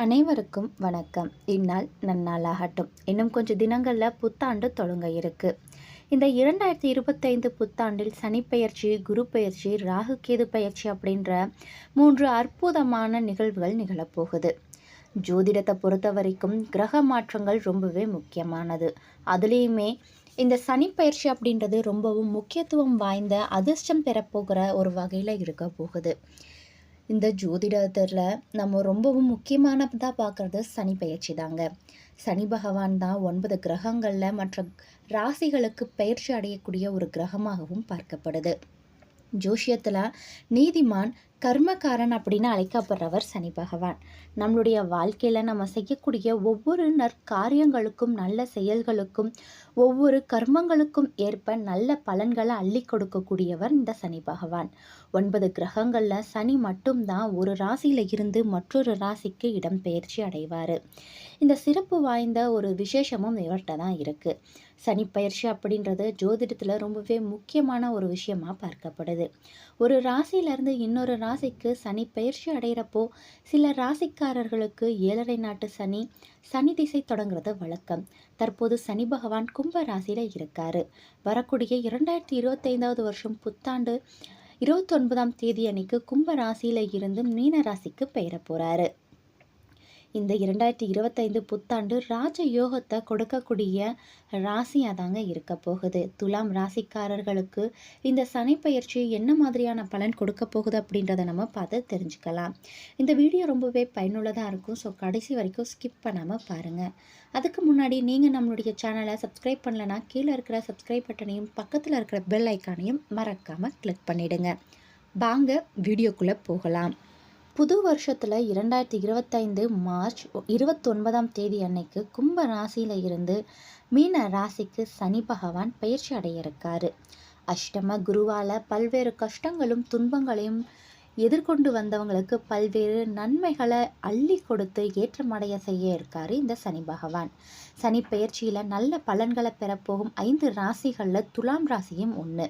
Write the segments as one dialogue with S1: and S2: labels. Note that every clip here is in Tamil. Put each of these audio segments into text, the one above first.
S1: அனைவருக்கும் வணக்கம். இந்நாள் நன்னாளாகட்டும். இன்னும் கொஞ்சம் தினங்களில் புத்தாண்டு தொடங்க இருக்கு. இந்த இரண்டாயிரத்தி இருபத்தைந்து புத்தாண்டில் சனிப்பெயர்ச்சி குரு பெயர்ச்சி ராகு கேது பயிற்சி அப்படின்ற மூன்று அற்புதமான நிகழ்வுகள் நிகழப்போகுது. ஜோதிடத்தை பொறுத்த வரைக்கும் கிரக மாற்றங்கள் ரொம்பவே முக்கியமானது. அதுலேயுமே இந்த சனிப்பெயர்ச்சி அப்படின்றது ரொம்பவும் முக்கியத்துவம் வாய்ந்த அதிர்ஷ்டம் பெறப்போகிற ஒரு வகையில் இருக்க போகுது. இந்த ஜோதிடத்தில் நம்ம ரொம்பவும் முக்கியமானதாக பார்க்குறது சனி பயிற்சி தாங்க. சனி பகவான் தான் ஒன்பது கிரகங்களில் மற்ற ராசிகளுக்கு பயிற்சி அடையக்கூடிய ஒரு கிரகமாகவும் பார்க்கப்படுது. ஜோஷியத்தில் நீதிமான் கர்மக்காரன் அப்படின்னு அழைக்கப்படுறவர் சனி பகவான். நம்மளுடைய வாழ்க்கையில் நம்ம செய்யக்கூடிய ஒவ்வொரு நற்காரியங்களுக்கும் நல்ல செயல்களுக்கும் ஒவ்வொரு கர்மங்களுக்கும் ஏற்ப நல்ல பலன்களை அள்ளி கொடுக்கக்கூடியவர் இந்த சனி பகவான். ஒன்பது கிரகங்களில் சனி மட்டும்தான் ஒரு ராசியில் இருந்து மற்றொரு ராசிக்கு இடம் பெயர்ச்சி அடைவார். இந்த சிறப்பு வாய்ந்த ஒரு விசேஷமும் இவர்கிட்ட தான் இருக்குது சனி பயிற்சி அப்படின்றது ஜோதிடத்தில் ரொம்பவே முக்கியமான ஒரு விஷயமாக பார்க்கப்படுது. ஒரு ராசியிலேருந்து இன்னொரு ராசிக்கு சனி பயிற்சி அடைகிறப்போ சில ராசிக்காரர்களுக்கு ஏழரை நாட்டு சனி சனி திசை தொடங்குறது வழக்கம். தற்போது சனி பகவான் கும்ப ராசியில் இருக்கார். வரக்கூடிய இரண்டாயிரத்தி இருபத்தைந்தாவது வருஷம் புத்தாண்டு இருபத்தொன்பதாம் தேதி அன்னைக்கு கும்ப ராசியில் இருந்து மீன ராசிக்கு பெயர போகிறாரு இந்த இரண்டாயிரத்தி இருபத்தைந்து புத்தாண்டு ராஜ யோகத்தை கொடுக்கக்கூடிய ராசியாக தாங்க இருக்க போகுது. துலாம் ராசிக்காரர்களுக்கு இந்த சனி பயிற்சி என்ன மாதிரியான பலன் கொடுக்க போகுது அப்படின்றத நம்ம பார்த்து தெரிஞ்சுக்கலாம். இந்த வீடியோ ரொம்பவே பயனுள்ளதாக இருக்கும். ஸோ கடைசி வரைக்கும் ஸ்கிப் பண்ணாமல் பாருங்கள் அதுக்கு முன்னாடி நீங்கள் நம்மளுடைய சேனலை சப்ஸ்கிரைப் பண்ணலன்னா கீழே இருக்கிற சப்ஸ்கிரைப் பட்டனையும் பக்கத்தில் இருக்கிற பெல் ஐக்கானையும் மறக்காமல் கிளிக் பண்ணிவிடுங்க வாங்க வீடியோக்குள்ளே போகலாம். புது வருஷத்தில் இரண்டாயிரத்தி இருபத்தைந்து மார்ச் இருபத்தொன்பதாம் தேதி அன்னைக்கு கும்ப ராசியில் இருந்து மீன ராசிக்கு சனி பகவான் பயிற்சி அடைய இருக்காரு. அஷ்டம குருவால் பல்வேறு கஷ்டங்களும் துன்பங்களையும் எதிர்கொண்டு வந்தவங்களுக்கு பல்வேறு நன்மைகளை அள்ளி கொடுத்து ஏற்றமடைய செய்ய இருக்காரு இந்த சனி பகவான். சனி பயிற்சியில் நல்ல பலன்களை பெறப்போகும் ஐந்து ராசிகளில் துலாம் ராசியும் ஒன்று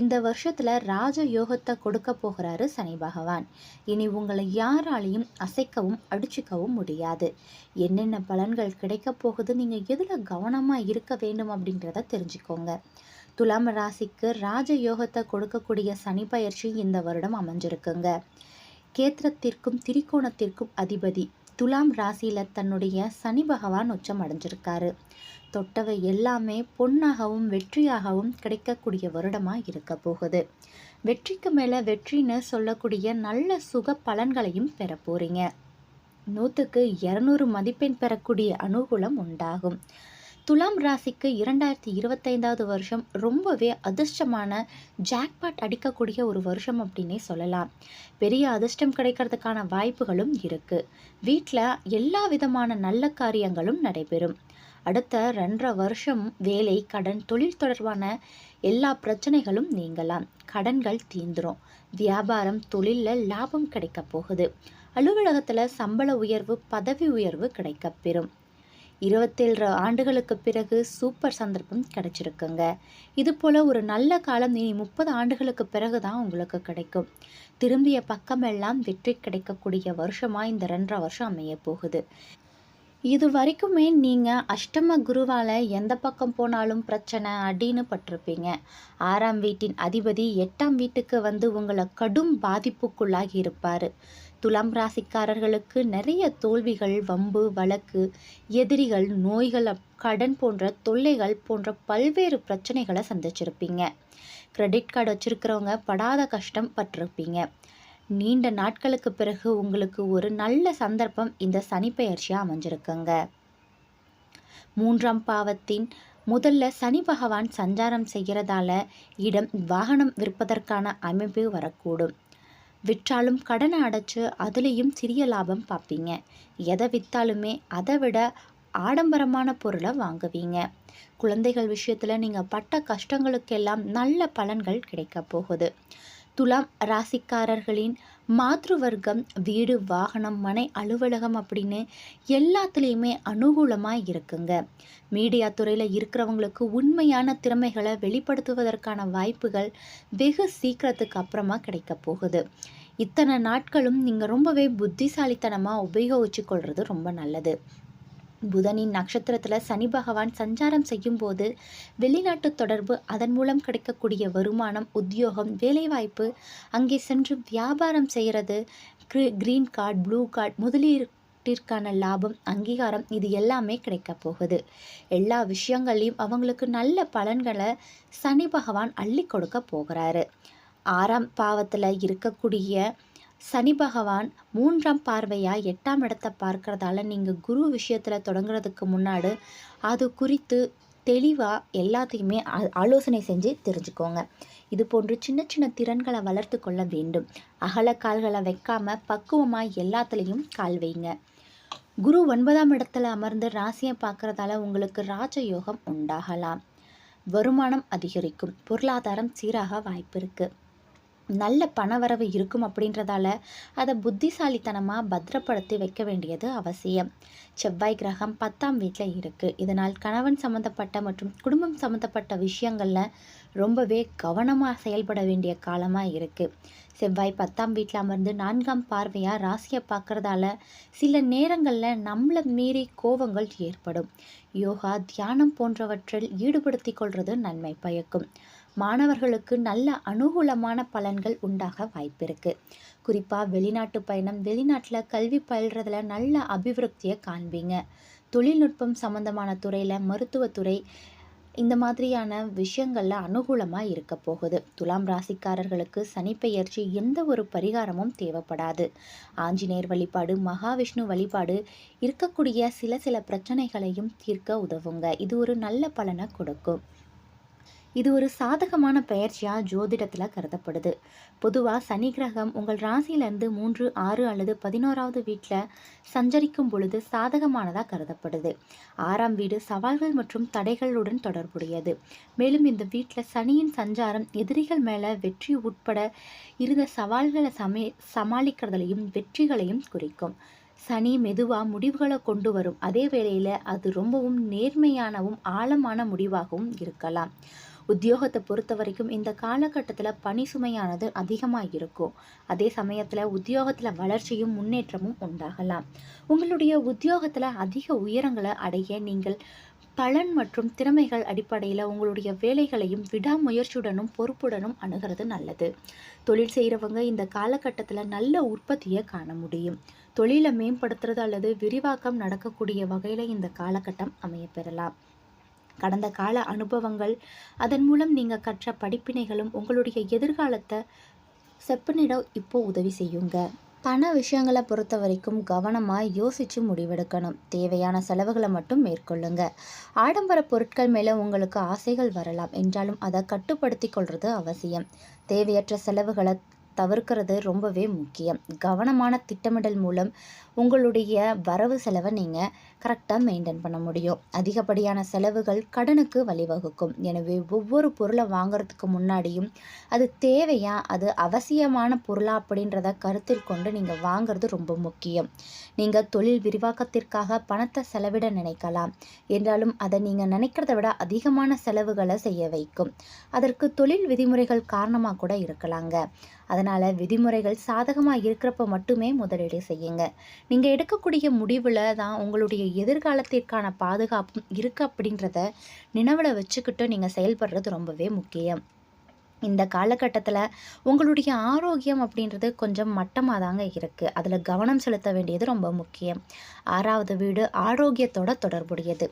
S1: இந்த வருஷத்தில் ராஜ யோகத்தை கொடுக்க போகிறாரு சனி பகவான். இனி உங்களை யாராலையும் அசைக்கவும் அடிச்சுக்கவும் முடியாது. என்னென்ன பலன்கள் கிடைக்க போகுது நீங்கள் எதில் கவனமாக இருக்க வேண்டும் அப்படின்றத தெரிஞ்சுக்கோங்க. துலாம் ராசிக்கு ராஜ யோகத்தை கொடுக்கக்கூடிய சனி பயிற்சி இந்த வருடம் அமைஞ்சிருக்குங்க. கேத்திரத்திற்கும் திரிகோணத்திற்கும் அதிபதி துலாம் ராசியில் தன்னுடைய சனி பகவான் உச்சம் அடைஞ்சிருக்காரு. தொட்டவை எல்லாமே பொன்னாகவும் வெற்றியாகவும் கிடைக்கக்கூடிய வருடமாக இருக்க போகுது. வெற்றிக்கு மேலே வெற்றின்னு சொல்லக்கூடிய நல்ல சுக பலன்களையும் பெற போகிறீங்க நூற்றுக்கு இரநூறு மதிப்பெண் பெறக்கூடிய அனுகூலம் உண்டாகும். துலாம் ராசிக்கு இரண்டாயிரத்தி இருபத்தைந்தாவது வருஷம் ரொம்பவே அதிர்ஷ்டமான ஜாக்பாட் அடிக்கக்கூடிய ஒரு வருஷம் அப்படின்னே சொல்லலாம். பெரிய அதிர்ஷ்டம் கிடைக்கிறதுக்கான வாய்ப்புகளும் இருக்குது வீட்டில் எல்லா விதமான நல்ல காரியங்களும் நடைபெறும். அடுத்த ரெண்டரை வருஷம் வேலை கடன் தொழில் தொடர்பான எல்லா பிரச்சனைகளும் நீங்கலாம். கடன்கள் தீந்துரும். வியாபாரம் தொழிலில் லாபம் கிடைக்க போகுது. அலுவலகத்தில் சம்பள உயர்வு பதவி உயர்வு கிடைக்கப்பெறும் இருபத்தேழு ஆண்டுகளுக்கு பிறகு சூப்பர் சந்தர்ப்பம் கிடைச்சிருக்குங்க. இது போல் ஒரு நல்ல காலம் இனி முப்பது ஆண்டுகளுக்கு பிறகு தான் உங்களுக்கு கிடைக்கும். திரும்பிய பக்கமெல்லாம் வெற்றி கிடைக்கக்கூடிய வருஷமாக இந்த ரெண்டரை வருஷம் அமைய போகுது. இது வரைக்குமே நீங்கள் அஷ்டம குருவால் எந்த பக்கம் போனாலும் பிரச்சனை அப்படின்னு பட்டிருப்பீங்க. ஆறாம் வீட்டின் அதிபதி எட்டாம் வீட்டுக்கு வந்து உங்களை கடும் பாதிப்புக்குள்ளாகி இருப்பார். துலாம் ராசிக்காரர்களுக்கு நிறைய தோல்விகள் வம்பு வழக்கு எதிரிகள் நோய்கள் கடன் போன்ற தொல்லைகள் போன்ற பல்வேறு பிரச்சனைகளை சந்திச்சிருப்பீங்க. கிரெடிட் கார்டு வச்சுருக்கிறவங்க படாத கஷ்டம் பட்டிருப்பீங்க. நீண்ட நாட்களுக்கு பிறகு உங்களுக்கு ஒரு நல்ல சந்தர்ப்பம் இந்த சனிப்பெயர்ச்சியாக அமைஞ்சிருக்குங்க. மூன்றாம் பாவத்தின் முதல்ல சனி பகவான் சஞ்சாரம் செய்கிறதால இடம் வாகனம் விற்பதற்கான அமைப்பு வரக்கூடும். விற்றாலும் கடனை அடைச்சு அதுலேயும் சிறிய லாபம் பார்ப்பீங்க எதை விற்றாலுமே அதை விட ஆடம்பரமான பொருளை வாங்குவீங்க. குழந்தைகள் விஷயத்தில் நீங்கள் பட்ட கஷ்டங்களுக்கெல்லாம் நல்ல பலன்கள் கிடைக்க போகுது. துலாம் ராசிக்காரர்களின் மாத்ரு வர்க்கம் வீடு வாகனம் மனை அலுவலகம் அப்படின்னு எல்லாத்துலேயுமே அனுகூலமாக இருக்குங்க. மீடியா துறையில் இருக்கிறவங்களுக்கு உண்மையான திறமைகளை வெளிப்படுத்துவதற்கான வாய்ப்புகள் வெகு சீக்கிரத்துக்கு அப்புறமா கிடைக்க போகுது. இத்தனை நாட்களும் நீங்கள் ரொம்பவே புத்திசாலித்தனமாக உபயோகிச்சு கொள்வது ரொம்ப நல்லது. புதனின் நட்சத்திரத்தில் சனி பகவான் சஞ்சாரம் செய்யும்போது வெளிநாட்டு தொடர்பு அதன் மூலம் கிடைக்கக்கூடிய வருமானம் உத்தியோகம் வேலைவாய்ப்பு அங்கே சென்று வியாபாரம் செய்கிறது கிரீன் கார்டு ப்ளூ கார்டு முதலீட்டிற்கான லாபம் அங்கீகாரம் இது எல்லாமே கிடைக்க போகுது. எல்லா விஷயங்களையும் அவங்களுக்கு நல்ல பலன்களை சனி பகவான் அள்ளி கொடுக்க போகிறாரு. ஆறாம் பாவத்தில் இருக்கக்கூடிய சனி பகவான் மூன்றாம் பார்வையாக எட்டாம் இடத்தை பார்க்கறதால நீங்கள் குரு விஷயத்தில் தொடங்குறதுக்கு முன்னாடி அது குறித்து தெளிவாக எல்லாத்தையுமே ஆலோசனை செஞ்சு தெரிஞ்சுக்கோங்க. இது போன்று சின்ன சின்ன திறன்களை வளர்த்து கொள்ள வேண்டும். அகல கால்களை வைக்காம பக்குவமாக எல்லாத்துலேயும் கால் வைங்க. குரு ஒன்பதாம் இடத்துல அமர்ந்து ராசியை பார்க்குறதால உங்களுக்கு ராஜயோகம் உண்டாகலாம். வருமானம் அதிகரிக்கும். பொருளாதாரம் சீராக வாய்ப்பு இருக்குது நல்ல பணவரவு இருக்கும் அப்படின்றதால அதை புத்திசாலித்தனமாக பத்திரப்படுத்தி வைக்க வேண்டியது அவசியம். செவ்வாய் கிரகம் பத்தாம் வீட்டில் இருக்குது இதனால் கணவன் சம்மந்தப்பட்ட மற்றும் குடும்பம் சம்மந்தப்பட்ட விஷயங்களில் ரொம்பவே கவனமாக செயல்பட வேண்டிய காலமாக இருக்குது செவ்வாய் பத்தாம் வீட்டில் அமர்ந்து நான்காம் பார்வையாக ராசியை பார்க்குறதால சில நேரங்களில் நம்மளை மீறி கோபங்கள் ஏற்படும். யோகா தியானம் போன்றவற்றில் ஈடுபடுத்திக் கொள்வது நன்மை பயக்கும். மாணவர்களுக்கு நல்ல அனுகூலமான பலன்கள் உண்டாக வாய்ப்பிருக்கு. குறிப்பாக வெளிநாட்டு பயணம் வெளிநாட்டில் கல்வி பயில்றதுல நல்ல அபிவிருத்தியை காண்பீங்க. தொழில்நுட்பம் சம்பந்தமான துறையில் மருத்துவத்துறை இந்த மாதிரியான விஷயங்களில் அனுகூலமாக இருக்க போகுது. துலாம் ராசிக்காரர்களுக்கு சனிப்பெயர்ச்சி எந்த ஒரு பரிகாரமும் தேவைப்படாது. ஆஞ்சநேயர் வழிபாடு மகாவிஷ்ணு வழிபாடு இருக்கக்கூடிய சில சில பிரச்சனைகளையும் தீர்க்க உதவுங்க. இது ஒரு நல்ல பலனை கொடுக்கும். இது ஒரு சாதகமான பெயர்ச்சியாக ஜோதிடத்தில் கருதப்படுது. பொதுவாக சனி கிரகம் உங்கள் ராசியிலேருந்து மூன்று ஆறு அல்லது பதினோராவது வீட்டில் சஞ்சரிக்கும் பொழுது சாதகமானதாக கருதப்படுது. ஆறாம் வீடு சவால்கள் மற்றும் தடைகளுடன் தொடர்புடையது. மேலும் இந்த வீட்டில் சனியின் சஞ்சாரம் எதிரிகள் மேலே வெற்றி உட்பட இருந்த சவால்களை சமே சமாளிக்கிறதுலையும் வெற்றிகளையும் குறிக்கும். சனி மெதுவாக முடிவுகளை கொண்டு வரும். அதே வேளையில் அது ரொம்பவும் நேர்மையானவும் ஆழமான முடிவாகவும் இருக்கலாம். உத்தியோகத்தை பொறுத்த வரைக்கும் இந்த காலகட்டத்தில் பணி சுமையானது அதிகமாக இருக்கும் அதே சமயத்தில் உத்தியோகத்தில் வளர்ச்சியும் முன்னேற்றமும் உண்டாகலாம். உங்களுடைய உத்தியோகத்தில் அதிக உயரங்களை அடைய நீங்கள் பலன் மற்றும் திறமைகள் அடிப்படையில் உங்களுடைய வேலைகளையும் விடாமுயற்சியுடனும் பொறுப்புடனும் அணுகிறது நல்லது. தொழில் செய்கிறவங்க இந்த காலகட்டத்தில் நல்ல உற்பத்தியை காண முடியும். தொழிலை மேம்படுத்துறது அல்லது விரிவாக்கம் நடக்கக்கூடிய வகையில் இந்த காலகட்டம் அமையப்பெறலாம் கடந்த கால அனுபவங்கள் அதன் மூலம் நீங்கள் கற்ற படிப்பினைகளும் உங்களுடைய எதிர்காலத்தை செப்பனிட இப்போ உதவி செய்யுங்க. பண விஷயங்களை பொறுத்த வரைக்கும் கவனமாக யோசித்து முடிவெடுக்கணும். தேவையான செலவுகளை மட்டும் மேற்கொள்ளுங்க. ஆடம்பர பொருட்கள் மேலே உங்களுக்கு ஆசைகள் வரலாம். என்றாலும் அதை கட்டுப்படுத்தி கொள்வது அவசியம். தேவையற்ற செலவுகளை தவிர்க்கிறது ரொம்பவே முக்கியம். கவனமான திட்டமிடல் மூலம் உங்களுடைய வரவு செலவை நீங்கள் கரெக்டாக மெயின்டைன் பண்ண முடியும். அதிகப்படியான செலவுகள் கடனுக்கு வழிவகுக்கும். எனவே ஒவ்வொரு பொருளை வாங்குறதுக்கு முன்னாடியும் அது தேவையா? அது அவசியமான பொருளா? அப்படின்றத கருத்தில் கொண்டு நீங்கள் வாங்குறது ரொம்ப முக்கியம். நீங்கள் தொழில் விரிவாக்கத்திற்காக பணத்தை செலவிட நினைக்கலாம். என்றாலும் அதை நீங்கள் நினைக்கிறத விட அதிகமான செலவுகளை செய்ய வைக்கும். அதற்கு தொழில் விதிமுறைகள் காரணமாக கூட இருக்கலாங்க. அதனால் விதிமுறைகள் சாதகமாக இருக்கிறப்ப மட்டுமே முதலீடு செய்யுங்க. நீங்கள் எடுக்கக்கூடிய முடிவில் தான் உங்களுடைய எதிர்காலத்திற்கான பாதுகாப்பும் இருக்குது அப்படின்றத நினைவில் வச்சுக்கிட்டு நீங்கள் செயல்படுறது ரொம்பவே முக்கியம். இந்த காலகட்டத்தில் உங்களுடைய ஆரோக்கியம் அப்படின்றது கொஞ்சம் மட்டமாக தாங்க இருக்குது அதில் கவனம் செலுத்த வேண்டியது ரொம்ப முக்கியம். ஆறாவது வீடு ஆரோக்கியத்தோட தொடர்புடையது.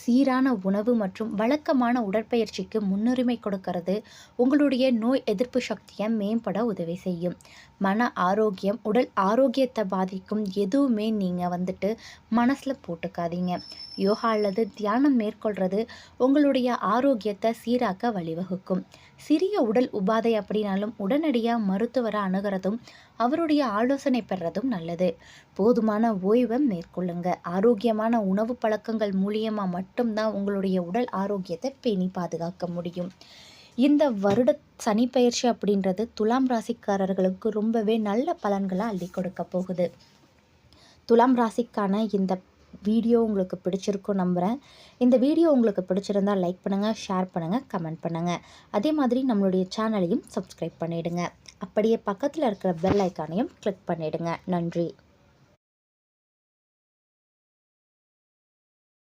S1: சீரான உணவு மற்றும் வழக்கமான உடற்பயிற்சிக்கு முன்னுரிமை கொடுக்கறது உங்களுடைய நோய் எதிர்ப்பு சக்தியை மேம்பட உதவி செய்யும். மன ஆரோக்கியம் உடல் ஆரோக்கியத்தை பாதிக்கும் எதுவுமே நீங்கள் வந்துட்டு மனசில் போட்டுக்காதீங்க. யோகா அல்லது தியானம் மேற்கொள்கிறது உங்களுடைய ஆரோக்கியத்தை சீராக்க வழிவகுக்கும். சிறிய உடல் உபாதை அப்படின்னாலும் உடனடியாக மருத்துவரை அணுகிறதும் அவருடைய ஆலோசனை பெறதும் நல்லது. போதுமான ஓய்வை மேற்கொள்ளுங்க. ஆரோக்கியமான உணவு பழக்கங்கள் மூலியமாக மட்டும்தான் உங்களுடைய உடல் ஆரோக்கியத்தை பேணி பாதுகாக்க முடியும். இந்த வருட சனி பயிற்சி அப்படின்றது துலாம் ராசிக்காரர்களுக்கு ரொம்பவே நல்ல பலன்களை அள்ளி கொடுக்க போகுது. துலாம் ராசிக்கான இந்த வீடியோ உங்களுக்கு பிடிச்சிருக்கும் நம்புகிறேன் இந்த வீடியோ உங்களுக்கு பிடிச்சிருந்தால் லைக் பண்ணுங்கள் ஷேர் பண்ணுங்கள் கமெண்ட் பண்ணுங்கள் அதே மாதிரி நம்மளுடைய சேனலையும் சப்ஸ்கிரைப் பண்ணிவிடுங்க அப்படியே பக்கத்தில் இருக்கிற பெல் ஐக்கானையும் கிளிக் பண்ணிவிடுங்க நன்றி.